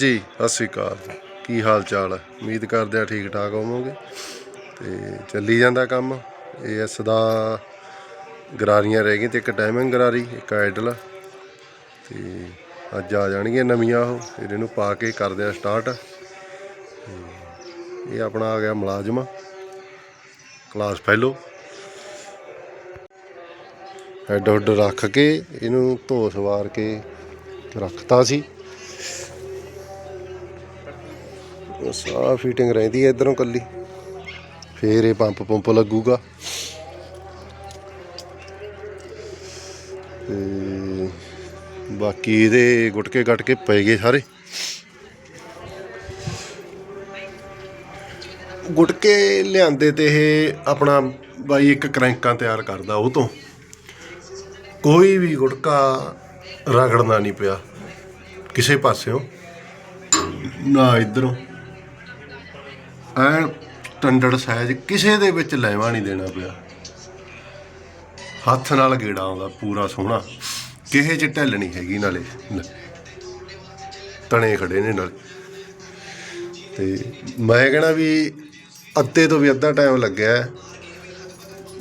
ਜੀ, ਸਤਿ ਸ਼੍ਰੀ ਅਕਾਲ ਜੀ। ਕੀ ਹਾਲ ਚਾਲ ਹੈ? ਉਮੀਦ ਕਰਦੇ ਆ ਠੀਕ ਠਾਕ ਹੋਵੋਗੇ। ਤੇ ਚੱਲੀ ਜਾਂਦਾ ਕੰਮ। ਏਐਸ ਦਾ ਗਰਾਰੀਆਂ ਰਹਿ ਗਈਆਂ ਤੇ ਇੱਕ ਟਾਈਮਿੰਗ ਗਰਾਰੀ, ਇੱਕ ਆਈਡਲ ਤੇ ਅੱਜ ਆ ਜਾਣਗੀਆਂ ਨਵੀਆਂ ਉਹ। ਫਿਰ ਇਹਨੂੰ ਪਾ ਕੇ ਕਰਦੇ ਆ ਸਟਾਰਟ ਇਹ ਆਪਣਾ ਆ ਗਿਆ ਮੁਲਾਜ਼ਮ। ਕਲਾਸ ਫੈਲੋ ਹੈਡ ਹੁੱਡ ਰੱਖ ਕੇ ਇਹਨੂੰ ਧੋ ਸਵਾਰ ਕੇ ਰੱਖਤਾ ਸੀ। ਸਾਹ ਫਿਟਿੰਗ ਰਹਿੰਦੀ ਹੈ ਇਧਰੋਂ ਕੱਲੀ। ਫੇਰ ਇਹ ਪੰਪ ਪੰਪ ਲੱਗੂਗਾ। ਤੇ ਬਾਕੀ ਇਹਦੇ ਗੁਟਕੇ ਕੱਟ ਕੇ ਪਏ ਗਏ ਸਾਰੇ। ਗੁਟਕੇ ਲਿਆਂਦੇ ਤੇ ਇਹ ਆਪਣਾ ਬਾਈ ਇੱਕ ਕਰੈਂਕਾਂ ਤਿਆਰ ਕਰਦਾ ਉਹ ਤੋਂ। ਕੋਈ ਵੀ ਗੁਟਕਾ ਰਗੜਨਾ ਨਹੀਂ ਪਿਆ। ਕਿਸੇ ਪਾਸਿਓਂ। ਨਾ ਇਧਰੋਂ। ਐਨ ਸਟੈਂਡਰਡ ਸਾਈਜ਼ ਕਿਸੇ ਦੇ ਵਿੱਚ ਲੈਵਾ ਨਹੀਂ ਦੇਣਾ ਪਿਆ। ਹੱਥ ਨਾਲ ਗੇੜਾ ਆਉਂਦਾ, ਪੂਰਾ ਸੋਹਣਾ। ਕਿਸੇ ਚ ਢਿੱਲ ਨਹੀਂ ਹੈਗੀ ਨਾਲੇ। ਤਣੇ ਖੜੇ ਨੇ ਨਾਲ। ਤੇ ਮੈਂ ਕਹਿਣਾ ਵੀ ਅੱਧੇ ਤੋਂ ਵੀ ਅੱਧਾ ਟਾਈਮ ਲੱਗਿਆ। ਹੈ।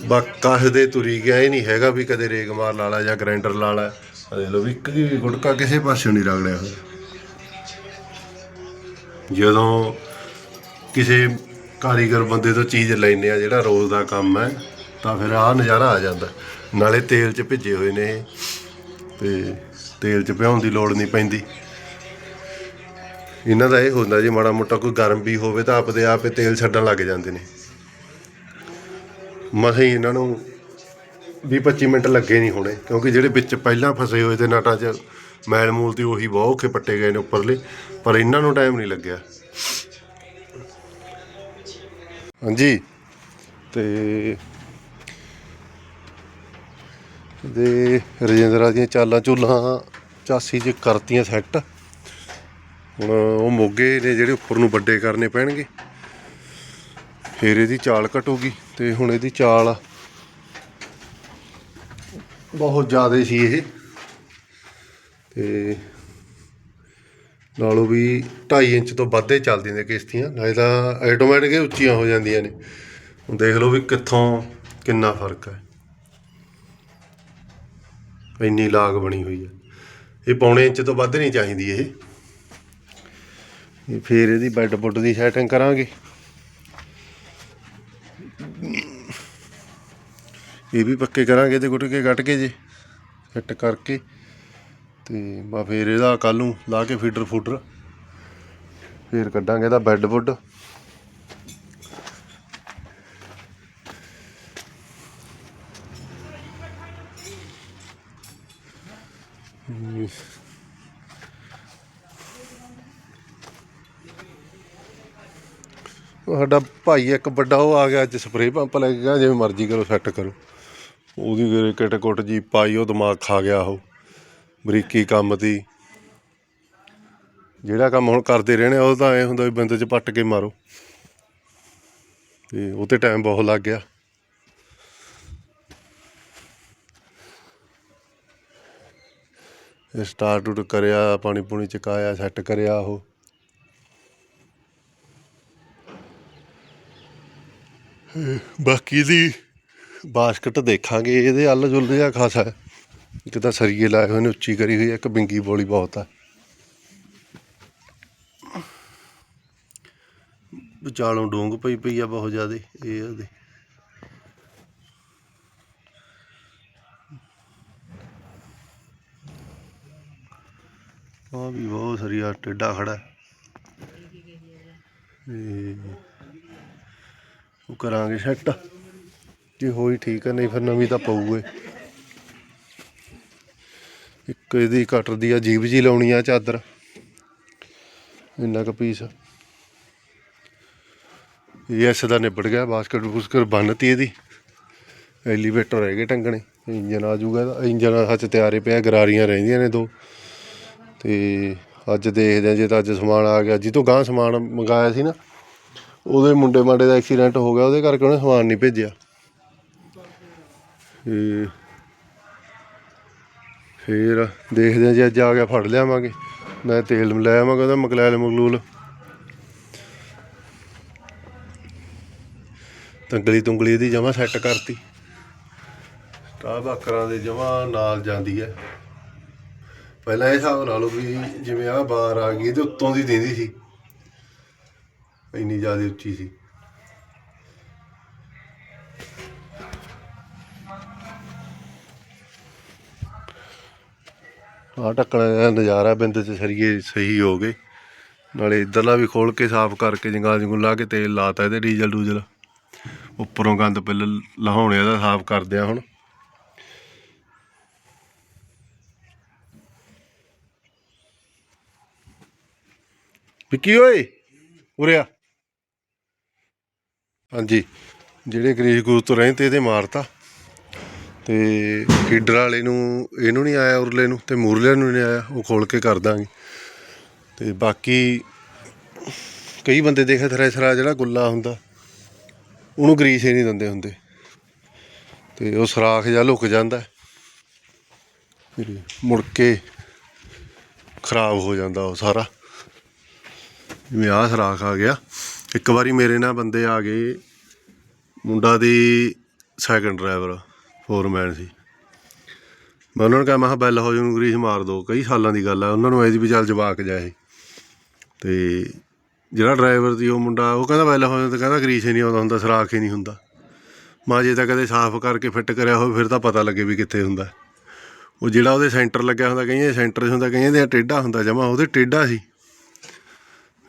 ਬਾ ਕਾਹ ਦੇ ਤੁਰੀ ਗਿਆ ਇਹ ਨਹੀਂ ਹੈਗਾ ਵੀ ਕਦੇ ਰੇਗ ਮਾਰ ਲਾ ਲਾ ਜਾਂ ਗ੍ਰਾਈਂਡਰ ਲਾ ਲਾ। ਆਹ ਦੇਖ ਲਓ ਵੀ ਇੱਕ ਵੀ ਗੁਟਕਾ ਕਿਸੇ ਪਾਸੇ ਨਹੀਂ ਰਗੜਿਆ ਹੋਇਆ। ਜਦੋਂ ਕਿਸੇ ਕਾਰੀਗਰ ਬੰਦੇ ਤੋਂ ਚੀਜ਼ ਲੈਨੇ ਆ, ਜਿਹੜਾ ਰੋਜ਼ ਦਾ ਕੰਮ ਹੈ, ਤਾਂ ਫਿਰ ਆਹ ਨਜ਼ਾਰਾ ਆ ਜਾਂਦਾ। ਨਾਲੇ ਤੇਲ 'ਚ ਭਿੱਜੇ ਹੋਏ ਨੇ ਇਹ, ਤੇ ਤੇਲ 'ਚ ਭਿਉਣ ਦੀ ਲੋੜ ਨਹੀਂ ਪੈਂਦੀ। ਇਹਨਾਂ ਦਾ ਇਹ ਹੁੰਦਾ ਜੇ ਮਾੜਾ ਮੋਟਾ ਕੋਈ ਗਰਮ ਵੀ ਹੋਵੇ, ਤਾਂ ਆਪਦੇ ਆਪ ਇਹ ਤੇਲ ਛੱਡਣ ਲੱਗ ਜਾਂਦੇ ਨੇ। ਮਸੀਂ ਇਹਨਾਂ ਨੂੰ 20-25 ਮਿੰਟ ਲੱਗੇ ਨਹੀਂ ਹੋਣੇ, ਕਿਉਂਕਿ ਜਿਹੜੇ ਵਿੱਚ ਪਹਿਲਾਂ ਫਸੇ ਹੋਏ ਤੇ ਨਟਾਂ 'ਚ ਮੈਲ ਮੂਲ ਦੀ ਉਹੀ ਬਹੁਤ ਔਖੇ ਪੱਟੇ ਗਏ ਨੇ ਉੱਪਰਲੇ, ਪਰ ਇਹਨਾਂ ਨੂੰ ਟਾਈਮ ਨਹੀਂ ਲੱਗਿਆ। ਹਾਂਜੀ। ਤੇ ਦੇ ਰਜਿੰਦਰਾ ਦੀਆਂ ਚਾਲਾਂ ਚੁੱਲਾਂ ਚਾਸੀ 'ਚ ਕਰਤੀਆਂ ਸੈੱਟ। ਹੁਣ ਉਹ ਮੋਗੇ ਨੇ ਜਿਹੜੇ ਉੱਪਰ ਨੂੰ ਵੱਡੇ ਕਰਨੇ ਪੈਣਗੇ। ਫਿਰ ਇਹਦੀ ਚਾਲ ਘਟੂਗੀ ਤੇ ਹੁਣ ਇਹਦੀ ਚਾਲ ਬਹੁਤ ਜ਼ਿਆਦਾ ਸੀ ਇਹ। ਤੇ ਨਾਲੋਂ ਵੀ 2.5 ਇੰਚ ਤੋਂ ਵੱਧ ਹੀ ਚੱਲਦੀਆਂ ਨੇ ਕਿਸ਼ਤੀਆਂ, ਨਾਲੇ ਤਾਂ ਆਟੋਮੈਟਿਕ ਹੀ ਉੱਚੀਆਂ ਹੋ ਜਾਂਦੀਆਂ ਨੇ। ਹੁਣ ਦੇਖ ਲਓ ਵੀ ਕਿੱਥੋਂ ਕਿੰਨਾ ਫ਼ਰਕ ਹੈ। ਇੰਨੀ ਲਾਗ ਬਣੀ ਹੋਈ ਹੈ। ਇਹ ਪੌਣੇ ਇੰਚ ਤੋਂ ਵੱਧ ਨਹੀਂ ਚਾਹੀਦੀ ਇਹ। ਇਹ ਫੇਰ ਇਹਦੀ ਬੈੱਡ ਬੁੱਡ ਦੀ ਸੈਟਿੰਗ ਕਰਾਂਗੇ। ਇਹ ਵੀ ਪੱਕੇ ਕਰਾਂਗੇ ਤੇ ਗੁੱਟ ਕੱਟ ਕੇ ਜੇ। ਫਿੱਟ ਕਰਕੇ। ਤੇ ਬਾ ਫੇਰ ਇਹਦਾ ਕੱਲ ਨੂੰ ਲਾ ਕੇ ਫੀਡਰ ਫੂਡਰ। ਫੇਰ ਕੱਢਾਂਗੇ ਇਹਦਾ ਬੈੱਡ ਬੁੱਡ। ਸਾਡਾ ਭਾਈ ਇੱਕ ਵੱਡਾ ਉਹ ਆ ਗਿਆ, ਅੱਜ ਸਪਰੇਅ ਪੰਪ ਲੈ ਕੇ ਗਿਆ, ਜਿਵੇਂ ਮਰਜ਼ੀ ਕਰੋ ਸੈੱਟ ਕਰੋ। ਉਹਦੀ ਫਿਰ ਕਿਟ ਕੁੱਟ ਜੀ ਪਾਈ, ਉਹ ਦਿਮਾਗ ਖਾ ਗਿਆ ਉਹ। ਬਰੀਕੀ ਕੰਮ ਦੀ। ਜਿਹੜਾ ਕੰਮ ਹੁਣ ਕਰਦੇ ਰਹਿਣੇ ਉਹ ਤਾਂ ਐ ਹੁੰਦਾ ਵੀ ਬੰਦੇ 'ਚ ਪੱਟ ਕੇ ਮਾਰੋ। ਤੇ ਉਹ ਤੇ ਟਾਈਮ ਬਹੁਤ ਲੱਗ ਗਿਆ। ਇਹ ਸਟਾਰਟ ਉਟ ਕਰਿਆ, ਪਾਣੀ ਪੂਣੀ ਚਕਾਇਆ ਸੈੱਟ ਕਰਿਆ ਉਹ। ਬਾਕੀ ਦੀ ਬਾਸਕਟ ਦੇਖਾਂਗੇ, ਇਹਦੇ ਅੱਲ ਜੁੱਲ ਜਿਹਾ ਖਾਸਾ। ਇੱਕ ਤਾਂ ਸਰੀਏ ਲਾਏ ਹੋਏ ਨੇ, ਉੱਚੀ ਕਰੀ ਹੋਈ ਹੈ, ਇੱਕ ਬਿੰਗੀ ਬੋਲੀ ਬਹੁਤ ਆ। ਵਿਚਾਲੋਂ ਡੂੰਗ ਪਈ ਪਈ ਆ ਬਹੁਤ ਜ਼ਿਆਦਾ, ਇਹ ਉਹਦੇ। ਆ ਵੀ ਬਹੁਤ ਸਰੀਆ ਟੇਡਾ ਖੜਾ। ਉਹ ਕਰਾਂਗੇ ਸੈੱਟ। ਜੇ ਹੋਈ ਠੀਕ ਹੈ ਨਹੀਂ ਫਿਰ ਨਵੀਂ ਤਾਂ ਪਊਗੇ। ਇੱਕ ਇਹਦੀ ਕਟਰ ਦੀ ਆ, ਜੀਬ ਜੀ ਲਾਉਣੀ ਆ ਚਾਦਰ। ਇੰਨਾ ਕੁ ਪੀਸ ਯੈਸ ਦਾ ਨਿਬੜ ਗਿਆ ਬਾਸਕਟ ਬੁਸਕਟ ਬੰਨਤੀ ਇਹਦੀ। ਐਲੀਵੇਟਰ ਰਹਿ ਗਏ ਟੰਗਣੇ ਇੰਜਨ ਆ ਜਾਊਗਾ ਇਹਦਾ ਇੰਜਨ ਸੱਚ ਤਿਆਰੇ ਪਿਆ, ਗਰਾਰੀਆਂ ਰਹਿੰਦੀਆਂ ਨੇ ਦੋ। ਤੇ ਅੱਜ ਦੇਖਦੇ ਆ, ਜੇ ਤਾਂ ਅੱਜ ਸਮਾਨ ਆ ਗਿਆ ਜਿੱਤੋਂ ਗਾਂ ਸਮਾਨ ਮੰਗਾਇਆ ਸੀ ਨਾ, ਉਹਦੇ ਮੁੰਡੇ ਮਾਡੇ ਦਾ ਐਕਸੀਡੈਂਟ ਹੋ ਗਿਆ, ਉਹਦੇ ਕਰਕੇ ਉਹਨੇ ਸਮਾਨ ਨਹੀਂ ਭੇਜਿਆ। ਤੇ ਫੇਰ ਦੇਖਦੇ ਹਾਂ ਜੇ, ਅੱਜ ਆ ਗਿਆ ਫੜ ਲਿਆਵਾਂਗੇ। ਮੈਂ ਤੇਲ ਲੈ ਆਵਾਂ ਉਹਦਾ ਮਕਲੈਲ ਮਗਲੂਲ ਤੰਗਲੀ ਤੁੰਗਲੀ ਇਹਦੀ ਜਮਾ ਸੈੱਟ ਕਰਤੀ। ਟਾ ਬਾਕਰਾਂ ਦੇ ਜਮਾ ਨਾਲ ਜਾਂਦੀ ਹੈ। ਪਹਿਲਾਂ ਇਹ ਹਿਸਾਬ ਲਾ ਲਓ ਵੀ ਜਿਵੇਂ ਆਹ ਬਾਹਰ ਆ ਗਈ ਤੇ ਉੱਤੋਂ ਦੀ ਦਿੰਦੀ ਸੀ। ਇੰਨੀ ਜ਼ਿਆਦਾ ਉੱਚੀ ਸੀ। ਆਹ ਢੱਕਣ ਦਾ ਨਜ਼ਾਰਾ ਬਿੰਦ ਚ ਸਰੀਏ ਸਹੀ ਹੋ ਗਏ। ਨਾਲੇ ਇਧਰਲਾ ਵੀ ਖੋਲ ਕੇ ਸਾਫ਼ ਕਰਕੇ ਜੰਗਾਲ ਜੰਗੂ ਲਾ ਕੇ ਤੇਲ ਲਾਤਾ ਇਹਦੇ ਡੀਜ਼ਲ ਡੂਜ਼ਲ। ਉੱਪਰੋਂ ਗੰਦ ਪਹਿਲਾਂ ਲਹਾਉਣੇ ਦਾ ਸਾਫ਼ ਕਰਦੇ ਆ ਹੁਣ। ਵਿੱਕੀ ਓਏ, ਉਰੇ ਆ। ਹਾਂਜੀ, ਜਿਹੜੇ ਗਰੀਸ ਗੁਰੂ ਤੋਂ ਰਹੇ ਤੇ ਇਹਦੇ ਮਾਰਤਾ। ਅਤੇ ਫੀਡਰ ਵਾਲੇ ਨੂੰ ਇਹਨੂੰ ਨਹੀਂ ਆਇਆ, ਉਰਲੇ ਨੂੰ ਅਤੇ ਮੂਰਲੇ ਨੂੰ ਨਹੀਂ ਆਇਆ, ਉਹ ਖੋਲ ਕੇ ਕਰ ਦਾਂਗੇ। ਅਤੇ ਬਾਕੀ ਕਈ ਬੰਦੇ ਦੇਖੇ ਥ੍ਰੈਸ਼ਰ ਜਿਹੜਾ ਗੁੱਲਾ ਹੁੰਦਾ, ਉਹਨੂੰ ਗਰੀਸ ਹੀ ਨਹੀਂ ਦਿੰਦੇ ਹੁੰਦੇ। ਤੇ ਉਹ ਸਰਾਖ ਜਾਂ ਲੁਕ ਜਾਂਦਾ ਮੁੜ ਕੇ ਖਰਾਬ ਹੋ ਜਾਂਦਾ ਉਹ ਸਾਰਾ। ਜਿਵੇਂ ਆਹ ਸਰਾਖ ਆ ਗਿਆ, ਇੱਕ ਵਾਰੀ ਮੇਰੇ ਨਾਲ ਬੰਦੇ ਆ ਗਏ, ਮੁੰਡਾ ਦੀ ਸੈਕੰਡ ਡਰਾਈਵਰ ਫੋਰਮੈਨ ਸੀ। ਮੈਂ ਉਹਨਾਂ ਨੂੰ ਕਿਹਾ, ਮੈਂ ਕਿਹਾ, ਬੈਲ ਹੋ ਨੂੰ ਗਰੀਸ ਮਾਰ ਦੋ। ਕਈ ਸਾਲਾਂ ਦੀ ਗੱਲ ਆ, ਉਹਨਾਂ ਨੂੰ ਐ ਦੀ ਵੀ ਚੱਲ ਜਵਾਕ ਜਾਏ ਤੇ ਜਿਹੜਾ ਡਰਾਈਵਰ ਸੀ, ਉਹ ਮੁੰਡਾ, ਉਹ ਕਹਿੰਦਾ ਬੈਲ ਹੋ ਜਾਂਦਾ ਕਹਿੰਦਾ ਗਰੀਸ ਹੀ ਨਹੀਂ ਆਉਂਦਾ ਹੁੰਦਾ, ਸਰਾਖ ਹੀ ਨਹੀਂ ਹੁੰਦਾ। ਮਾਂ ਜੇ ਤਾਂ ਕਦੇ ਸਾਫ਼ ਕਰਕੇ ਫਿੱਟ ਕਰਿਆ ਹੋਵੇ, ਫਿਰ ਤਾਂ ਪਤਾ ਲੱਗੇ ਵੀ ਕਿੱਥੇ ਹੁੰਦਾ। ਉਹ ਜਿਹੜਾ ਉਹਦੇ ਸੈਂਟਰ ਲੱਗਿਆ ਹੁੰਦਾ, ਕਈਆਂ ਸੈਂਟਰ 'ਚ ਹੁੰਦਾ, ਕਈਆਂ ਦੇ ਟੇਢਾ ਹੁੰਦਾ, ਜਮਾ ਉਹਦੇ ਟੇਢਾ ਸੀ।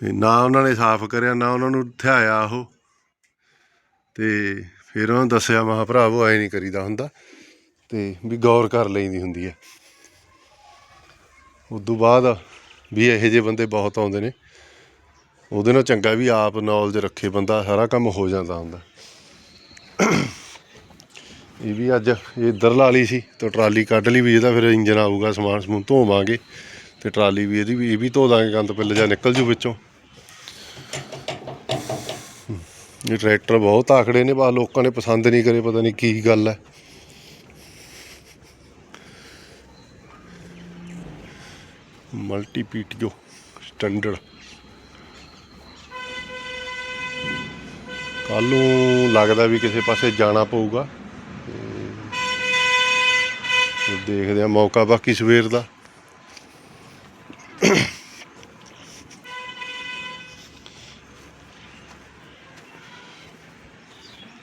ਤੇ ਨਾ ਉਹਨਾਂ ਨੇ ਸਾਫ਼ ਕਰਿਆ, ਨਾ ਉਹਨਾਂ ਨੂੰ ਥਿਆਇਆ ਉਹ। ਤੇ ਫਿਰ ਉਹਨਾਂ ਦੱਸਿਆ ਮਹਾ ਭਰਾਵੋ ਐ ਨਹੀਂ ਕਰੀਦਾ ਹੁੰਦਾ ਤੇ ਵੀ ਗੌਰ ਕਰ ਲਈਦੀ ਹੁੰਦੀ ਹੈ। ਉਦੋਂ ਬਾਅਦ ਵੀ ਇਹੋ ਜਿਹੇ ਬੰਦੇ ਬਹੁਤ ਆਉਂਦੇ ਨੇ। ਉਹਦੇ ਨਾਲ ਚੰਗਾ ਵੀ ਆਪ ਨੌਲੇਜ ਰੱਖੇ, ਬੰਦਾ ਸਾਰਾ ਕੰਮ ਹੋ ਜਾਂਦਾ ਹੁੰਦਾ। ਇਹ ਵੀ ਅੱਜ ਇਹ ਇੱਧਰ ਲਾ ਲਈ ਸੀ ਤੇ ਟਰਾਲੀ ਕੱਢ ਲਈ ਵੀ, ਇਹਦਾ ਫਿਰ ਇੰਜਨ ਆਊਗਾ, ਸਮਾਨ ਸਮੂਨ ਧੋਵਾਂਗੇ ਤੇ ਟਰਾਲੀ ਵੀ ਇਹਦੀ ਵੀ, ਇਹ ਵੀ ਧੋ ਦਾਂਗੇ, ਗੰਦ ਪਿੱਲ ਜਾਂ ਨਿਕਲ ਜੂ ਵਿੱਚੋਂ। ਇਹ ਟਰੈਕਟਰ ਬਹੁਤ ਆਖੜੇ ਨੇ ਬਾ ਲੋਕਾਂ ਨੇ ਪਸੰਦ ਨਹੀਂ ਕਰੇ, ਪਤਾ ਨਹੀਂ ਕੀ ਗੱਲ ਹੈ। Multi PTO standard. ਕੱਲ ਨੂੰ ਲੱਗਦਾ ਵੀ ਕਿਸੇ ਪਾਸੇ ਜਾਣਾ ਪਊਗਾ। ਦੇਖਦੇ ਆ ਮੌਕਾ ਬਾਕੀ ਸਵੇਰ ਦਾ।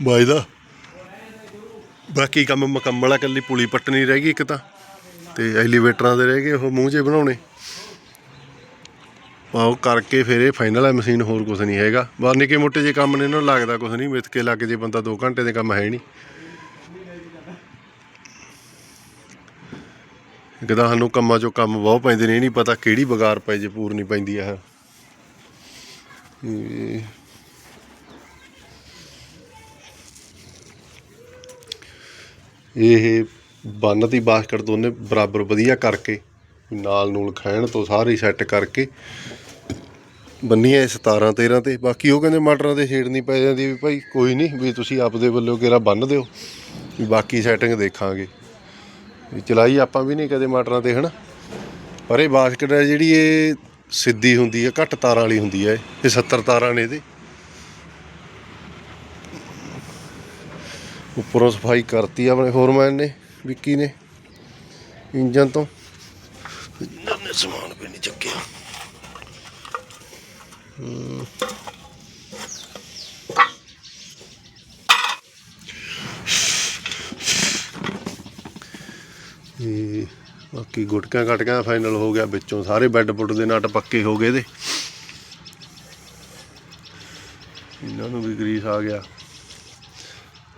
ਬਾਈ ਦਾ ਬਾਕੀ ਕੰਮ ਮੁਕੰਮਲ ਆ ਕੱਲੀ ਪੁਲੀ ਪੱਟਣੀ ਰਹਿ ਗਈ ਇੱਕ ਤਾਂ। ਤੇ ਐਲੀਵੇਟਰਾਂ ਦੇ ਰਹਿ ਗਏ, ਉਹ ਮੂੰਹ ਜੇ ਬਣਾਉਣੇ। ਆਹ ਕਰਕੇ ਫਿਰ ਇਹ ਫਾਈਨਲ ਹੈ ਮਸ਼ੀਨ ਹੋਰ ਕੁਝ ਨਹੀਂ ਹੈਗਾ। ਬਸ ਨਿੱਕੇ ਮੋਟੇ ਜੇ ਕੰਮ ਨੇ, ਇਹਨਾਂ ਨੂੰ ਲੱਗਦਾ ਕੁਝ ਨਹੀਂ, ਮਿੱਥ ਕੇ ਲੱਗ ਜੇ ਬੰਦਾ 2 ਘੰਟੇ ਦੇ ਕੰਮ ਹੈ ਨਹੀਂ। ਇੱਕ ਤਾਂ ਸਾਨੂੰ ਕੰਮਾਂ 'ਚੋਂ ਕੰਮ ਬਹੁਤ ਪੈਂਦੇ ਨੇ, ਇਹ ਨਹੀਂ ਪਤਾ ਕਿਹੜੀ ਬਗਾਰ ਪੈ ਜੇ ਪੂਰਨੀ ਪੈਂਦੀ ਆ। ਇਹ ਇਹ ਬੰਨ ਦੀ ਬਾਸਕਟ ਦੋਨੇ ਬਰਾਬਰ ਵਧੀਆ ਕਰਕੇ, ਨਾਲ ਨੂਲ ਖਹਿਣ ਤੋਂ ਸਾਰੇ ਸੈੱਟ ਕਰਕੇ ਬੰਨੀਆਂ ਇਹ 17 13 ਤੇ। ਬਾਕੀ ਉਹ ਕਹਿੰਦੇ ਮਟਰਾਂ ਤੇ ਛੇੜ ਨਹੀਂ ਪੈ ਜਾਂਦੀ ਵੀ ਭਾਈ ਕੋਈ ਨਹੀਂ, ਵੀ ਤੁਸੀਂ ਆਪਦੇ ਵੱਲੋਂ ਕਿਹੜਾ ਬੰਨ ਦਿਓ, ਵੀ ਬਾਕੀ ਸੈਟਿੰਗ ਦੇਖਾਂਗੇ। ਵੀ ਚਲਾਈ ਆਪਾਂ ਵੀ ਨਹੀਂ ਕਦੇ ਮਟਰਾਂ ਤੇ, ਹਨਾ? ਪਰ ਇਹ ਬਾਸਕਟ ਹੈ ਜਿਹੜੀ ਇਹ ਸਿੱਧੀ ਹੁੰਦੀ ਹੈ, ਘੱਟ ਤਾਰਾਂ ਵਾਲੀ ਹੁੰਦੀ ਹੈ, ਇਹ 70 ਤਾਰਾਂ ਨੇ ਇਹਦੇ। ਉੱਪਰੋਂ ਸਫ਼ਾਈ ਕਰਤੀ ਆਪਣੇ ਫੋਰਮੈਨ ਨੇ ਵਿੱਕੀ ਨੇ ਇੰਜਨ ਤੋਂ। ਇਹਨਾਂ ਨੇ ਸਮਾਨ ਵੀ ਨਹੀਂ ਚੱਕਿਆ। ਇਹ ਬਾਕੀ ਗੁਟਕਾਂ ਕਟਕਾਂ ਫਾਈਨਲ ਹੋ ਗਿਆ ਵਿੱਚੋਂ ਸਾਰੇ ਬੈੱਡ ਬੁੱਡ ਦੇ ਨਟ ਪੱਕੇ ਹੋ ਗਏ ਇਹਦੇ। ਇਹਨਾਂ ਨੂੰ ਵੀ ਗਰੀਸ ਆ ਗਿਆ।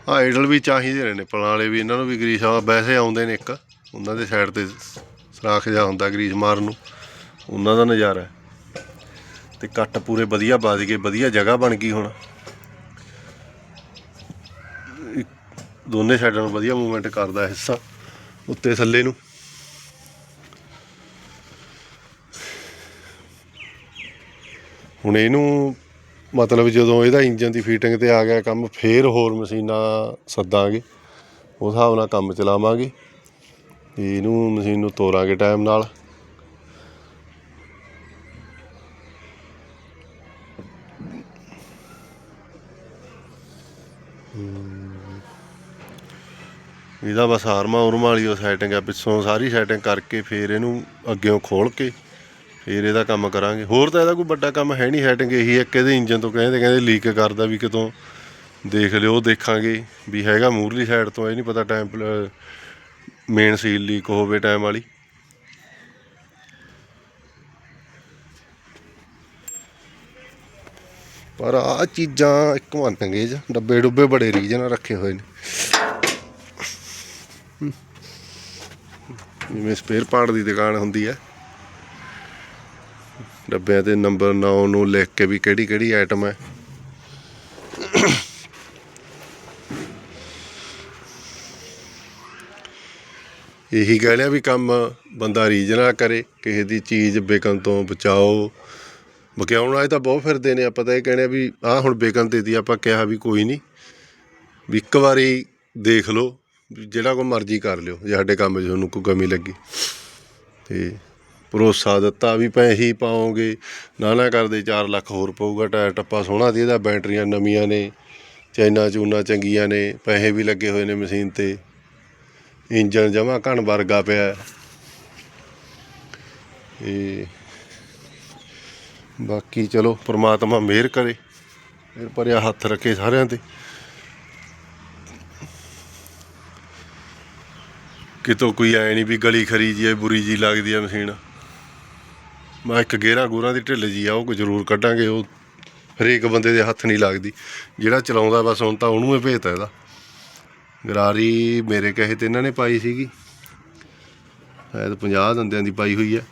ਆਈਡਲ ਵੀ ਚਾਹੀਦੇ ਰਹੇ ਨੇ ਨਿਪਲ ਵਾਲੇ ਵੀ, ਇਹਨਾਂ ਨੂੰ ਵੀ ਗਰੀਸ ਆ। ਵੈਸੇ ਆਉਂਦੇ ਨੇ ਇੱਕ, ਉਹਨਾਂ ਦੇ ਸਾਈਡ ਤੇ ਸਰਾਖ ਜਾ ਹੁੰਦਾ ਗਰੀਸ ਮਾਰਨ ਨੂੰ, ਉਹਨਾਂ ਦਾ ਨਜ਼ਾਰਾ। ਹੈ। ਤੇ ਕੱਟ ਪੂਰੇ ਵਧੀਆ ਵੱਜ ਗਏ, ਵਧੀਆ ਜਗ੍ਹਾ ਬਣ ਗਈ ਹੁਣ। ਇੱਕ- ਦੋਨੇ ਸਾਈਡਾਂ ਨੂੰ ਵਧੀਆ ਮੂਵਮੈਂਟ ਕਰਦਾ ਹਿੱਸਾ, ਉੱਤੇ ਥੱਲੇ ਨੂੰ। ਹੁਣ ਇਹਨੂੰ ਮਤਲਬ ਜਦੋਂ ਇਹਦਾ ਇੰਜਨ ਦੀ ਫੀਟਿੰਗ 'ਤੇ ਆ ਗਿਆ ਕੰਮ, ਫਿਰ ਹੋਰ ਮਸ਼ੀਨਾਂ ਸੱਦਾਂਗੇ। ਉਸ ਹਿਸਾਬ ਨਾਲ ਕੰਮ ਚਲਾਵਾਂਗੇ। ਅਤੇ ਇਹਨੂੰ ਮਸ਼ੀਨ ਨੂੰ ਤੋਰਾਂਗੇ ਟਾਈਮ ਨਾਲ। ਇਹਦਾ ਬਸ ਆਰਮਾ ਉਰਮਾ ਵਾਲੀ ਉਹ ਸੈਟਿੰਗ ਆ, ਪਿੱਛੋਂ ਸਾਰੀ ਸੈਟਿੰਗ ਕਰਕੇ ਫਿਰ ਇਹਨੂੰ ਅੱਗੇੋਂ ਖੋਲ ਕੇ ਫੇਰ ਇਹਦਾ ਕੰਮ ਕਰਾਂਗੇ। ਹੋਰ ਤਾਂ ਇਹਦਾ ਕੋਈ ਵੱਡਾ ਕੰਮ ਹੈ ਨਹੀਂ ਸੈਟਿੰਗ ਇਹੀ ਇੱਕ ਇਹਦੇ ਇੰਜਨ ਤੋਂ ਕਹਿੰਦੇ ਕਹਿੰਦੇ ਲੀਕ ਕਰਦਾ ਵੀ ਕਿਤੋਂ। ਦੇਖ ਲਿਓ ਦੇਖਾਂਗੇ ਵੀ ਹੈਗਾ ਮੂਰਲੀ ਸਾਈਡ ਤੋਂ, ਇਹ ਨਹੀਂ ਪਤਾ ਟਾਈਮ ਮੇਨ ਸੀਲ ਲੀਕ ਹੋਵੇ ਟਾਈਮ ਵਾਲੀ। ਪਰ ਆ ਚੀਜ਼ਾਂ ਇੱਕ ਮੰਨਗੇ ਜ ਡੱਬੇ ਡੁੱਬੇ ਬੜੇ ਰੀਝ ਨਾਲ ਰੱਖੇ ਹੋਏ ਨੇ। ਜਿਵੇਂ ਸਪੇਅਰ ਪਾਰਟ ਦੀ ਦੁਕਾਨ ਹੁੰਦੀ ਹੈ। ਡੱਬਿਆਂ ਤੇ ਨੰਬਰ 9 ਨੂੰ ਲਿਖ ਕੇ ਵੀ ਕਿਹੜੀ ਕਿਹੜੀ ਆਈਟਮ ਹੈ। ਇਹੀ ਕਹਿ ਵੀ ਕੰਮ ਬੰਦਾ ਰੀਝ ਨਾ ਕਰੇ, ਕਿਸੇ ਦੀ ਚੀਜ਼ ਵਿਕਣ ਤੋਂ ਬਚਾਓ। ਬਕਿਆਉਣ ਵਾਲੇ ਤਾਂ ਬਹੁਤ ਫਿਰਦੇ ਨੇ, ਆਪਾਂ ਤਾਂ ਇਹ ਕਹਿੰਦੇ ਆ ਵੀ ਆਹ ਹੁਣ ਵਿਕਣ ਤੇ ਦੀ ਆਪਾਂ ਕਿਹਾ ਵੀ ਕੋਈ ਨਹੀਂ। ਵੀ ਇੱਕ ਵਾਰੀ ਦੇਖ ਲਓ ਵੀ ਜਿਹੜਾ ਕੋ ਮਰਜ਼ੀ ਕਰ ਲਿਓ, ਜੇ ਸਾਡੇ ਕੰਮ 'ਚ ਤੁਹਾਨੂੰ ਕੋਈ ਕਮੀ ਲੱਗੀ। ਤੇ ਭਰੋਸਾ ਦਿੱਤਾ ਵੀ ਪੈਸੇ ਹੀ ਪਾਓਗੇ। ਨਾ ਨਾ ਕਰਦੇ 4 ਲੱਖ ਹੋਰ ਪਊਗਾ ਟਾਇਰ ਟੱਪਾ ਸੋਹਣਾ ਦੀ ਇਹਦਾ ਬੈਟਰੀਆਂ ਨਵੀਆਂ ਨੇ, ਚੈਨਾ ਚੂਨਾ ਚੰਗੀਆਂ ਨੇ, ਪੈਸੇ ਵੀ ਲੱਗੇ ਹੋਏ ਨੇ ਮਸ਼ੀਨ ਤੇ। ਇੰਜਨ ਜਮਾ ਘਣ ਵਰਗਾ ਪਿਆ। ਹੈ। ਇਹ ਬਾਕੀ ਚਲੋ, ਪ੍ਰਮਾਤਮਾ ਮਿਹਰ ਕਰੇ, ਫਿਰ ਭਰਿਆ ਹੱਥ ਰੱਖੇ ਸਾਰਿਆਂ ਤੇ। ਕਿਤੋਂ ਕੋਈ ਐ ਨਹੀਂ ਵੀ ਗਲੀ ਖਰੀ ਜੀ ਐ, ਬੁਰੀ ਜੀ ਲੱਗਦੀ ਐ ਮਸ਼ੀਨ। ਮੈਂ ਇੱਕ ਗੇਰਾ ਗੋਰਾਂ ਦੀ ਢਿੱਲ ਜੀ ਆ, ਉਹ ਜ਼ਰੂਰ ਕੱਢਾਂਗੇ, ਉਹ ਹਰੇਕ ਬੰਦੇ ਦੇ ਹੱਥ ਨਹੀਂ ਲੱਗਦੀ। ਜਿਹੜਾ ਚਲਾਉਂਦਾ ਬਸ ਹੁਣ ਤਾਂ ਉਹਨੂੰ ਹੀ ਭੇਜਤਾ ਇਹਦਾ। ਗਰਾਰੀ ਮੇਰੇ ਕਹੇ ਤੇ ਇਹਨਾਂ ਨੇ ਪਾਈ ਸੀਗੀ। ਸ਼ਾਇਦ 50 ਦੰਦਿਆਂ ਦੀ ਪਾਈ ਹੋਈ ਹੈ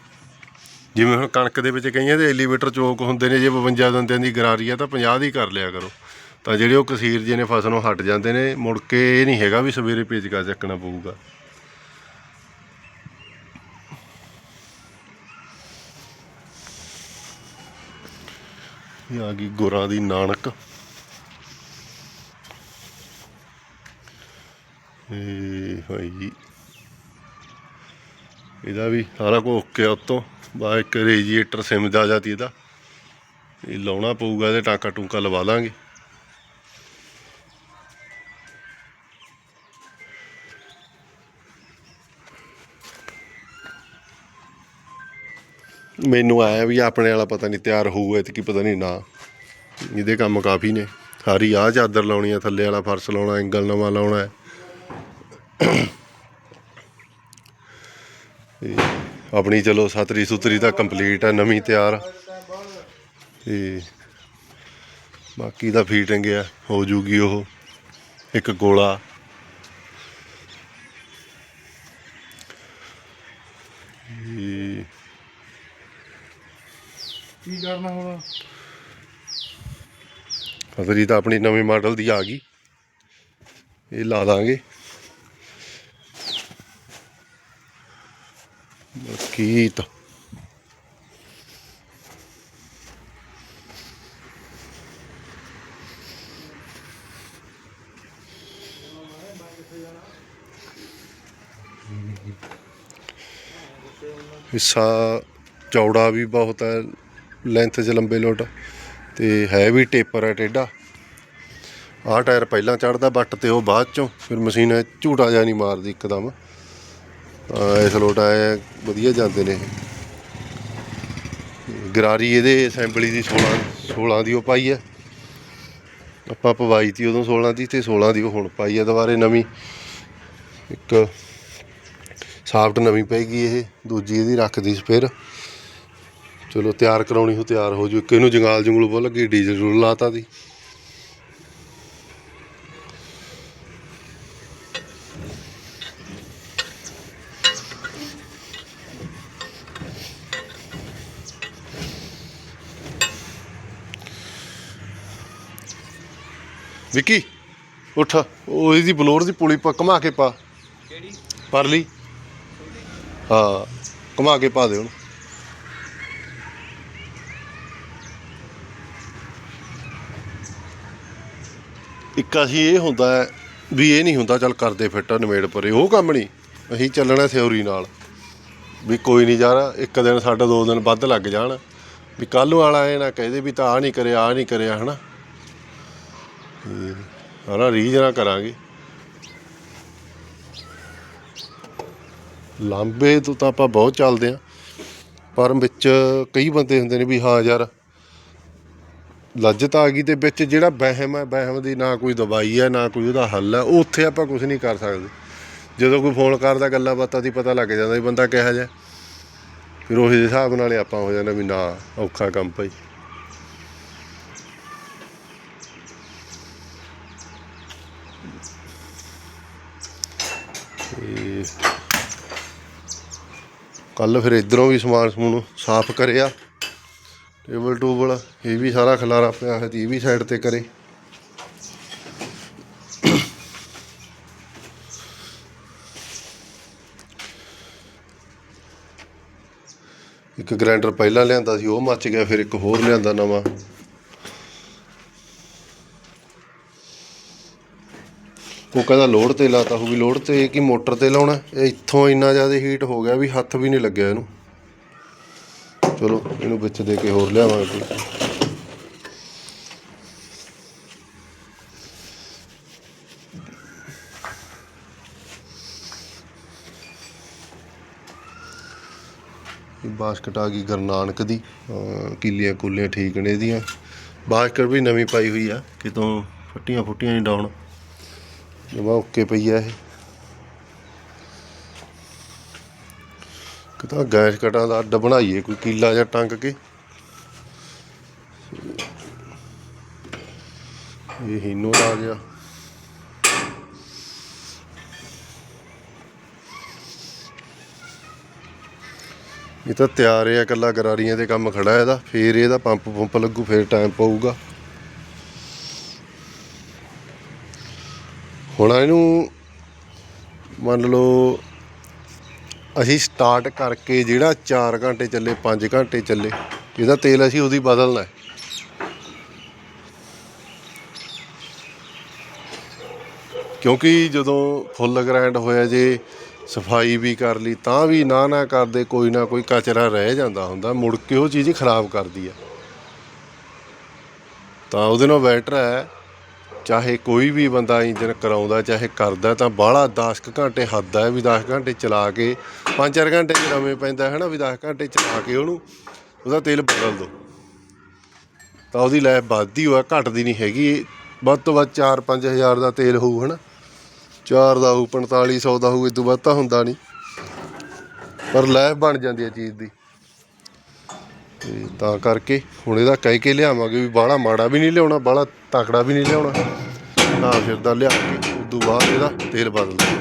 ਜਿਵੇਂ ਹੁਣ ਕਣਕ ਦੇ ਵਿੱਚ ਕਈਆਂ ਦੇ ਐਲੀਵੇਟਰ ਚੋਕ ਹੁੰਦੇ ਨੇ, ਜੇ 52 ਦੰਦਿਆਂ ਦੀ ਗਰਾਰੀ ਆ, ਤਾਂ 50 ਦੀ ਕਰ ਲਿਆ ਕਰੋ। ਤਾਂ ਜਿਹੜੇ ਉਹ ਕਸੀਰ ਜੇ ਨੇ, ਫਸਲੋਂ ਹਟ ਜਾਂਦੇ ਨੇ। ਮੁੜ ਕੇ ਇਹ ਨਹੀਂ ਹੈਗਾ ਵੀ ਸਵੇਰੇ ਪੇਚਕਾ ਚੱਕਣਾ ਪਊਗਾ। ਇਹ ਆ ਗਈ ਗੁਰਾਂ ਦੀ ਨਾਨਕ। ਇਹ ਭਾਈ ਇਹਦਾ ਵੀ ਸਾਰਾ ਕੁਝ ਓਕੇ ਆ ਉੱਤੋਂ। ਬਾ ਇੱਕ ਰੇਜੀਏਟਰ ਸਿਮ ਦਾ ਜਾਤੀ ਇਹਦਾ। ਇਹ ਲਾਉਣਾ ਪਊਗਾ ਇਹਦੇ ਟਾਂਕਾ ਟੂੰਕਾ ਲਵਾ ਲਾਂਗੇ। ਮੈਨੂੰ ਆਇਆ ਵੀ ਆਪਣੇ ਵਾਲਾ ਪਤਾ ਨਹੀਂ ਤਿਆਰ ਹੋਊਗਾ ਤੇ ਕੀ ਪਤਾ ਨਹੀਂ ਨਾ। ਇਹਦੇ ਕੰਮ ਕਾਫੀ ਨੇ। ਸਾਰੀ ਆਹ ਚਾਦਰ ਲਾਉਣੀ ਆ, ਥੱਲੇ ਵਾਲਾ ਫਰਸ਼ ਲਾਉਣਾ, ਐਂਗਲ ਨਵਾਂ ਲਾਉਣਾ ਹੈ। ਆਪਣੀ ਚਲੋ ਸਤਰੀ ਸੁਤਰੀ ਤਾਂ ਕੰਪਲੀਟ ਹੈ, ਨਵੀਂ ਤਿਆਰ। ਤੇ ਬਾਕੀ ਦਾ ਫੀਟਿੰਗ ਆ, ਹੋ ਜੂਗੀ ਉਹ। ਇੱਕ ਗੋਲਾ ਇਹ ਕੀ ਕਰਨਾ ਹੁਣ ਅਗਰੀ ਤਾਂ ਆਪਣੀ ਨਵੇਂ ਮਾਡਲ ਦੀ ਆ ਗਈ। ਇਹ ਲਾ ਦਾਂਗੇ। ਬਾਕੀ ਤਾਂ ਹਿੱਸਾ ਚੌੜਾ ਵੀ ਬਹੁਤ ਹੈ। ਲੈਂਥ 'ਚ ਲੰਬੇ ਲੋਟ, ਤੇ ਹੈ ਵੀ ਟੇਪਰ ਹੈ ਟੇਢਾ। ਆਹ ਟਾਇਰ ਪਹਿਲਾਂ ਚੜਦਾ ਬੱਟ ਤੇ ਉਹ ਬਾਅਦ ਚੋਂ ਫਿਰ ਮਸ਼ੀਨ ਐ ਝੂਟਾ ਜਾ ਨਹੀਂ ਮਾਰਦੀ ਇੱਕਦਮ। ਤਾਂ ਇਸ ਲੋਟ ਆਏ, ਵਧੀਆ ਜਾਂਦੇ ਨੇ ਇਹ। ਗਰਾਰੀ ਇਹਦੇ ਅਸੈਂਬਲੀ ਦੀ 16 16 ਦੀ ਉਹ ਪਾਈ ਹੈ। ਆਪਾਂ ਪਵਾਈ ਤੀ ਉਦੋਂ 16 ਦੀ ਤੇ 16 ਦੀ ਉਹ ਹੁਣ ਪਾਈ ਹੈ ਦੁਬਾਰੇ ਨਵੀਂ। ਇੱਕ ਸਾਫਟ ਨਵੀਂ ਪੈਗੀ ਇਹ, ਦੂਜੀ ਇਹਦੀ ਰੱਖਦੀ ਸਪੇਅਰ ਚਲੋ ਤਿਆਰ ਕਰਾਉਣੀ ਹੋ ਤਿਆਰ ਹੋ ਜੂ। ਇੱਕ ਇਹਨੂੰ ਜੰਗਾਲ ਜੰਗਲ ਬਹੁਤ ਲੱਗੀ ਡੀਜ਼ਲ ਰੂਲ ਲਾਤਾ ਦੀ। ਵਿੱਕੀ ਉੱਠ। ਉਹ ਇਹਦੀ ਬਲੋਰ ਦੀ ਪੁਲੀ ਪਾ ਘੁਮਾ ਕੇ ਪਾ। ਕਿਹੜੀ? ਪਰਲੀ। ਹਾਂ ਘੁਮਾ ਕੇ ਪਾ ਦੇ ਉਹਨੂੰ। ਇੱਕ ਅਸੀਂ ਇਹ ਹੁੰਦਾ ਹੈ ਵੀ ਇਹ ਨਹੀਂ ਹੁੰਦਾ, ਚੱਲ ਕਰਦੇ ਫਿੱਟ ਨਵੇੜ ਪਰੇ, ਉਹ ਕੰਮ ਨਹੀਂ। ਅਸੀਂ ਚੱਲਣਾ ਥਿਉਰੀ ਨਾਲ। ਵੀ ਕੋਈ ਨਹੀਂ ਯਾਰ, ਇੱਕ ਦਿਨ ਸਾਡਾ, ਦੋ ਦਿਨ ਵੱਧ ਲੱਗ ਜਾਣ। ਵੀ ਕੱਲ ਵਾਲਾ ਇਹ ਨਾ ਕਹਦੇ ਵੀ ਤਾਂ ਆ ਨਹੀਂ ਕਰਿਆ ਆ ਨਹੀਂ ਕਰਿਆ, ਹਨਾ? ਤੇ ਸਾਰਾ ਰੀਝ ਨਾਲ ਕਰਾਂਗੇ। ਲਾਂਬੇ ਤੋਂ ਤਾਂ ਆਪਾਂ ਬਹੁਤ ਚੱਲਦੇ ਆ ਪਰ ਵਿੱਚ ਕਈ ਬੰਦੇ ਹੁੰਦੇ ਨੇ ਵੀ ਹਾਂ ਯਾਰ ਲੱਜਤ ਆ ਗਈ ਤੇ ਵਿੱਚ ਜਿਹੜਾ ਵਹਿਮ ਹੈ, ਵਹਿਮ ਦੀ ਨਾ ਕੋਈ ਦਵਾਈ ਹੈ, ਨਾ ਕੋਈ ਉਹਦਾ ਹੱਲ ਹੈ, ਉਹ ਉੱਥੇ ਆਪਾਂ ਕੁਝ ਨਹੀਂ ਕਰ ਸਕਦੇ। ਜਦੋਂ ਕੋਈ ਫੋਨ ਕਰਦਾ ਗੱਲਾਂ ਬਾਤਾਂ ਦੀ ਪਤਾ ਲੱਗ ਜਾਂਦਾ ਵੀ ਬੰਦਾ ਕਿਹੋ ਜਿਹਾ ਫਿਰ ਉਹਦੇ ਹਿਸਾਬ ਨਾਲ ਆਪਾਂ ਹੋ ਜਾਂਦਾ ਵੀ ਨਾ, ਔਖਾ ਕੰਮ ਭਾਈ। ਕੱਲ ਫਿਰ ਇਧਰੋਂ ਵੀ ਸਮਾਨ ਸਮੂਨ ਸਾਫ਼ ਕਰਿਆ। ਟੇਬਲ ਟੂਬਲ, ਇਹ ਵੀ ਸਾਰਾ ਖਲਾਰਾ ਪਿਆ ਹੈ ਤੇ ਇਹ ਵੀ ਸਾਈਡ ਤੇ ਕਰੇ। ਇੱਕ ਗ੍ਰਾਈਂਡਰ ਪਹਿਲਾਂ ਲਿਆਂਦਾ ਸੀ, ਉਹ ਮੱਚ ਗਿਆ, ਫਿਰ ਇੱਕ ਹੋਰ ਲਿਆਂਦਾ ਨਵਾਂ। ਉਹ ਕਹਿੰਦਾ ਲੋਡ ਤੇ ਲਾਤਾ ਹੋਊਗੀ ਲੋਡ ਤੇ ਕਿ ਮੋਟਰ ਤੇ ਲਾਉਣਾ? ਇਹ ਇੱਥੋਂ ਇੰਨਾ ਜ਼ਿਆਦਾ ਹੀਟ ਹੋ ਗਿਆ ਵੀ ਹੱਥ ਵੀ ਨਹੀਂ ਲੱਗਿਆ ਇਹਨੂੰ। ਚਲੋ, ਇਹਨੂੰ ਵਿੱਚ ਦੇ ਕੇ ਹੋਰ ਲਿਆਵਾਂਗੇ ਕੋਈ। ਇਹ ਬਾਸਕਟ ਆ ਗਈ ਗੁਰੂ ਦੀ। ਅਹ ਕੀਲੀਆਂ ਕੁਲੀਆਂ ਠੀਕ ਨੇ ਇਹਦੀਆਂ। ਬਾਸਕਟ ਵੀ ਨਵੀਂ ਪਾਈ ਹੋਈ ਆ, ਕਿਤੋਂ ਫੱਟੀਆਂ ਫੁੱਟੀਆਂ ਨਹੀਂ ਡਾਉਣ। ਜਮਾ ਓਕੇ ਪਈ ਆ ਇਹ। ਕਿਤਾ ਗੈਸ ਕਟਾਂ ਦਾ ਅੱਡ ਬਣਾਈਏ, ਕੋਈ ਕੀਲਾ ਜਾਂ ਟੰਗ ਕੇ। ਇਹ ਹੀਨੋ ਦਾ ਆ ਗਿਆ। ਇਹ ਤਾਂ ਤਿਆਰ ਹੈ ਇਕੱਲਾ ਗਰਾਰੀਆਂ ਦੇ ਕੰਮ ਖੜਾ ਇਹਦਾ, ਫੇਰ ਇਹਦਾ ਪੰਪ ਪੰਪ ਲੱਗੂ, ਫੇਰ ਟਾਈਮ ਪਊਗਾ। ਹੁਣ ਇਹਨੂੰ ਮੰਨ ਲਓ ਅਸੀਂ ਸਟਾਰਟ ਕਰਕੇ ਜਿਹੜਾ 4 ਘੰਟੇ ਚੱਲੇ 5 ਘੰਟੇ ਚੱਲੇ ਇਹਦਾ ਤੇਲ ਅਸੀਂ ਉਹਦੀ ਬਦਲਣਾ ਹੈ। ਕਿਉਂਕਿ ਜਦੋਂ ਫੁੱਲ ਗ੍ਰੈਂਡ ਹੋਇਆ ਜੇ, ਸਫ਼ਾਈ ਵੀ ਕਰ ਲਈ, ਤਾਂ ਵੀ ਨਾ ਨਾ ਕਰਦੇ, ਕੋਈ ਨਾ ਕੋਈ ਕਚਰਾ ਰਹਿ ਜਾਂਦਾ ਹੁੰਦਾ, ਮੁੜ ਕੇ ਉਹ ਚੀਜ਼ ਖਰਾਬ ਕਰਦੀ ਆ ਤਾਂ ਉਹਦੇ ਨਾਲ ਬੈਟਰ ਹੈ ਚਾਹੇ ਕੋਈ ਵੀ ਬੰਦਾ ਇੰਜਨ ਕਰਾਉਂਦਾ, ਚਾਹੇ ਕਰਦਾ, ਤਾਂ ਬਾਹਲਾ 10 ਕੁ ਘੰਟੇ ਹੱਦ ਹੈ ਵੀ 10 ਘੰਟੇ ਚਲਾ ਕੇ 5-4 ਘੰਟੇ ਚ ਨਵੇਂ ਪੈਂਦਾ ਹੈ ਨਾ ਵੀ 10 ਘੰਟੇ ਚਲਾ ਕੇ ਉਹਨੂੰ, ਉਹਦਾ ਤੇਲ ਬਦਲ ਦੋ। ਤਾਂ ਉਹਦੀ ਲਾਈਫ ਵੱਧਦੀ ਹੋਆ, ਘਟਦੀ ਨਹੀਂ ਹੈਗੀ। ਵੱਧ ਤੋਂ ਵੱਧ 4-5 ਹਜ਼ਾਰ ਦਾ ਤੇਲ ਹੋਊ ਹਨਾ 4 ਦਾ ਹੋਊ 4500 ਦਾ ਹੋਊ ਤੋਂ ਵੱਧ ਤਾਂ ਹੁੰਦਾ ਨਹੀਂ। ਪਰ ਲਾਈਫ ਬਣ ਜਾਂਦੀ ਹੈ ਚੀਜ਼ ਦੀ। ਤਾਂ ਕਰਕੇ ਹੁਣ ਇਹਦਾ ਕਹਿ ਕੇ ਲਿਆਵਾਂਗੇ ਵੀ ਬਾਹਲਾ ਮਾੜਾ ਵੀ ਨਹੀਂ ਲਿਆਉਣਾ, ਬਾਹਲਾ ਤਕੜਾ ਵੀ ਨਹੀਂ ਲਿਆਉਣਾ। ਨਾ ਫਿਰ ਦਾ ਲਿਆ ਕੇ ਉਦੋਂ ਬਾਅਦ ਇਹਦਾ ਤੇਲ ਬਦਲ ਦਿਓ।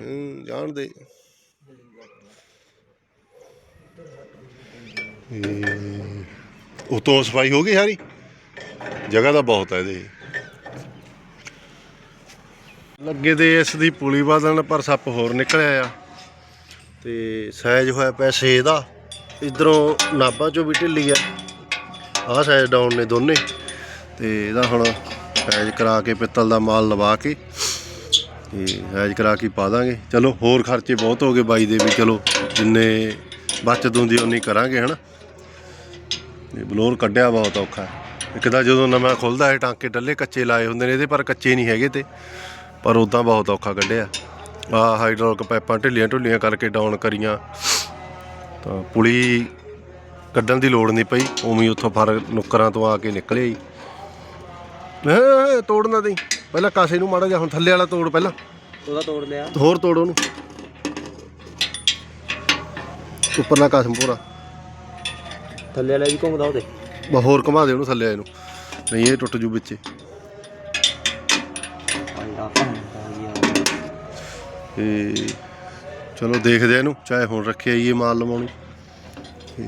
ਹੂੰ, ਜਾਣ ਦੇ। ਸਫ਼ਾਈ ਹੋ ਗਈ ਸਾਰੀ? ਜਗ੍ਹਾ ਤਾਂ ਬਹੁਤ ਹੈ ਇਹਦੇ। ਲੱਗੇ ਤੇ ਇਸ ਦੀ ਪੁਲੀ ਬਦਲਣ ਪਰ ਸੱਪ ਹੋਰ ਨਿਕਲਿਆ ਆ। ਤੇ ਸਾਈਜ਼ ਹੋਇਆ ਪਿਆ 6 ਦਾ। ਇਧਰੋਂ ਨਾਭਾ ਚੋਂ ਵੀ ਢਿੱਲੀ ਆ। ਆਹ ਸਾਈਜ਼ ਡਾਊਨ ਨੇ ਦੋਨੇ। ਤੇ ਇਹਦਾ ਹੁਣ ਸਾਈਜ਼ ਕਰਾ ਕੇ ਪਿੱਤਲ ਦਾ ਮਾਲ ਲਵਾ ਕੇ ਤੇ ਸਾਈਜ਼ ਕਰਾ ਕੇ ਪਾ ਦਾਂਗੇ। ਚਲੋ, ਹੋਰ ਖਰਚੇ ਬਹੁਤ ਹੋ ਗਏ ਬਾਈ ਦੇ ਵੀ। ਚਲੋ, ਜਿੰਨੇ ਬਚਤ ਹੁੰਦੀ ਉਨੀ ਕਰਾਂਗੇ, ਹਨਾ। ਤੇ ਬਲੋਰ ਕੱਢਿਆ ਬਹੁਤ ਔਖਾ। ਇੱਕ ਤਾਂ ਜਦੋਂ ਨਵਾਂ ਖੁੱਲਦਾ ਹੈ ਟਾਂਕੇ ਟੱਲੇ ਕੱਚੇ ਲਾਏ ਹੁੰਦੇ ਨੇ, ਇਹਦੇ ਪਰ ਕੱਚੇ ਨਹੀਂ ਹੈਗੇ ਤੇ। ਪਰ ਉਦਾਂ ਬਹੁਤ ਔਖਾ ਕੱਢਿਆ। ਆ ਹਾਈਡ੍ਰੋਲਿਕ ਪਾਈਪਾਂ ਢਿੱਲੀਆਂ ਢੁੱਲੀਆਂ ਕਰਕੇ ਡਾਊਨ ਕਰੀਆਂ। ਤਾਂ ਪੁਲੀ ਕੱਢਣ ਦੀ ਲੋੜ ਨਹੀਂ ਪਈ ਉਵੇਂ ਹੀ ਉੱਥੋਂ ਫਰ ਨੁੱਕਰਾਂ ਤੋਂ ਆ ਕੇ ਨਿਕਲਿਆ ਹੀ। ਤੋੜਨਾ ਨਹੀਂ ਪਹਿਲਾਂ ਕਾਸੇ ਨੂੰ ਮਾੜਾ ਜਿਹਾ ਹੁਣ ਥੱਲੇ ਵਾਲਾ ਤੋੜ ਪਹਿਲਾਂ। ਉਹਦਾ ਤੋੜ ਲਿਆ। ਹੋਰ ਤੋੜ ਉਹਨੂੰ। ਉੱਪਰਲਾ ਕਾਸਮ ਪੂਰਾ। ਥੱਲੇ ਵਾਲਾ ਵੀ ਘੁੰਮਦਾ ਉਹਦੇ। ਬਾ ਹੋਰ ਘੁਮਾ ਦੇ ਉਹਨੂੰ ਥੱਲੇ ਆਏ ਨੂੰ ਨਹੀਂ ਇਹ ਟੁੱਟ ਜੂ ਵਿੱਚੇ। ਤੇ ਚਲੋ ਦੇਖਦੇ ਆ ਇਹਨੂੰ ਚਾਹੇ ਹੁਣ ਰੱਖਿਆ ਹੀ ਇਹ ਮਾਲ ਲਵਾਉਣੀ। ਤੇ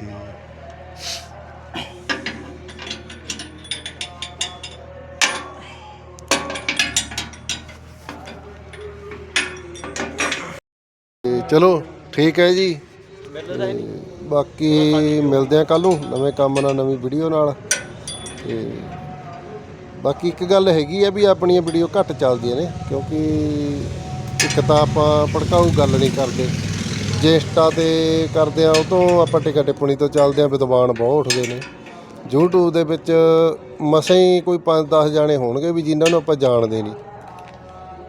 ਤੇ ਚਲੋ ਠੀਕ ਹੈ ਜੀ। ਬਾਕੀ ਮਿਲਦੇ ਆ ਕੱਲ ਨੂੰ ਨਵੇਂ ਕੰਮ ਨਾਲ ਨਵੀਂ ਵੀਡੀਓ ਨਾਲ। ਤੇ ਬਾਕੀ ਇੱਕ ਗੱਲ ਹੈਗੀ ਆ ਵੀ ਆਪਣੀਆਂ ਵੀਡੀਓ ਘੱਟ ਚੱਲਦੀਆਂ ਨੇ ਕਿਉਂਕਿ ਇੱਕ ਤਾਂ ਆਪਾਂ ਭੜਕਾਊ ਗੱਲ ਨਹੀਂ ਕਰਦੇ। ਜੇ ਜੇਸਟਾ ਤੇ ਕਰਦੇ ਆ, ਉਹ ਤੋਂ ਆਪਾਂ ਟਿਕਾ ਟਿੱਪਣੀ ਤੋਂ ਚੱਲਦੇ ਆ, ਵਿਦਵਾਨ ਬਹੁਤ ਉੱਠਦੇ ਨੇ। YouTube ਦੇ ਵਿੱਚ ਮਸਾਂ ਹੀ ਕੋਈ 5-10 ਜਾਣੇ ਹੋਣਗੇ ਵੀ ਜਿਨ੍ਹਾਂ ਨੂੰ ਆਪਾਂ ਜਾਣਦੇ ਨਹੀਂ।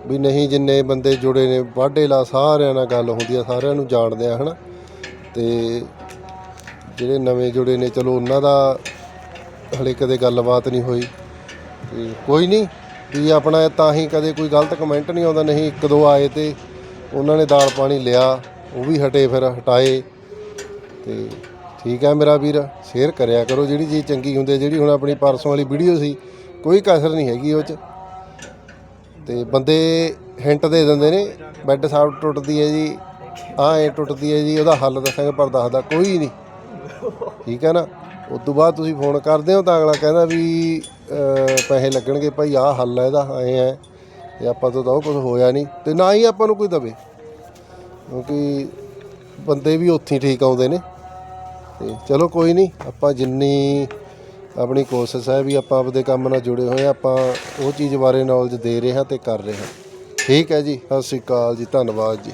ਵੀ ਨਹੀਂ ਜਿੰਨੇ ਬੰਦੇ ਜੁੜੇ ਨੇ, ਵਾਢੇ ਲਾ ਸਾਰਿਆਂ ਨਾਲ ਗੱਲ ਹੁੰਦੀ ਆ, ਸਾਰਿਆਂ ਨੂੰ ਜਾਣਦੇ ਆ, ਹਨਾ। ਤੇ ਜਿਹੜੇ ਨਵੇਂ ਜੁੜੇ ਨੇ, ਚਲੋ ਉਹਨਾਂ ਦਾ ਹਲੇ ਕਦੇ ਗੱਲਬਾਤ ਨਹੀਂ ਹੋਈ। ਕੋਈ ਨਹੀਂ ਕਿ ਆਪਣਾ ਤਾਂ ਹੀ ਕਦੇ ਕੋਈ ਗਲਤ ਕਮੈਂਟ ਨਹੀਂ ਆਉਂਦਾ, ਨਹੀਂ ਇੱਕ ਦੋ ਆਏ ਤੇ ਉਹਨਾਂ ਨੇ ਦਾਲ ਪਾਣੀ ਲਿਆ, ਉਹ ਵੀ ਹਟੇ ਫਿਰ, ਹਟਾਏ। ਤੇ ਠੀਕ ਹੈ ਮੇਰਾ ਵੀਰ ਸ਼ੇਅਰ ਕਰਿਆ ਕਰੋ, ਜਿਹੜੀ ਚੀਜ਼ ਚੰਗੀ ਹੁੰਦੀ ਜਿਹੜੀ ਹੁਣ ਆਪਣੀ ਪਰਸੋਂ ਵਾਲੀ ਵੀਡੀਓ ਸੀ, ਕੋਈ ਕਸਰ ਨਹੀਂ ਹੈਗੀ ਉਹ 'ਚ। ਤੇ ਬੰਦੇ ਹਿੰਟ ਦੇ ਦਿੰਦੇ ਨੇ ਬੈੱਡ ਸਾਬ ਟੁੱਟਦੀ ਹੈ ਜੀ ਆ ਐ ਟੁੱਟਦੀ ਹੈ ਜੀ, ਉਹਦਾ ਹੱਲ ਦੱਸਾਂਗੇ, ਪਰ ਦੱਸਦਾ ਕੋਈ ਨਹੀਂ। ਠੀਕ ਹੈ ਨਾ? ਉਸ ਤੋਂ ਬਾਅਦ ਤੁਸੀਂ ਫੋਨ ਕਰਦੇ ਹੋ ਤਾਂ ਅਗਲਾ ਕਹਿੰਦਾ ਵੀ ਪੈਸੇ ਲੱਗਣਗੇ, ਭਾਈ ਆਹ ਹੱਲ ਹੈ ਇਹਦਾ, ਐ ਹੈ ਤੇ ਆਪਾਂ ਤੋਂ ਤਾਂ ਉਹ ਕੁਝ ਹੋਇਆ ਨਹੀਂ। ਤੇ ਨਾ ਹੀ ਆਪਾਂ ਨੂੰ ਕੋਈ ਦਵੇ। ਕਿਉਂਕਿ ਬੰਦੇ ਵੀ ਉੱਥੇ ਹੀ ਠੀਕ ਆਉਂਦੇ ਨੇ। ਤੇ ਚਲੋ ਕੋਈ ਨਹੀਂ, ਆਪਾਂ ਜਿੰਨੀ ਆਪਣੀ ਕੋਸ਼ਿਸ਼ ਹੈ ਵੀ ਆਪਾਂ ਆਪਦੇ ਕੰਮ ਨਾਲ ਜੁੜੇ ਹੋਏ ਹਾਂ, ਆਪਾਂ ਉਹ ਚੀਜ਼ ਬਾਰੇ ਨੌਲੇਜ ਦੇ ਰਹੇ ਹਾਂ ਤੇ ਕਰ ਰਹੇ ਹਾਂ। ਠੀਕ ਹੈ ਜੀ, ਸਤਿ ਸ਼੍ਰੀ ਅਕਾਲ ਜੀ, ਧੰਨਵਾਦ ਜੀ।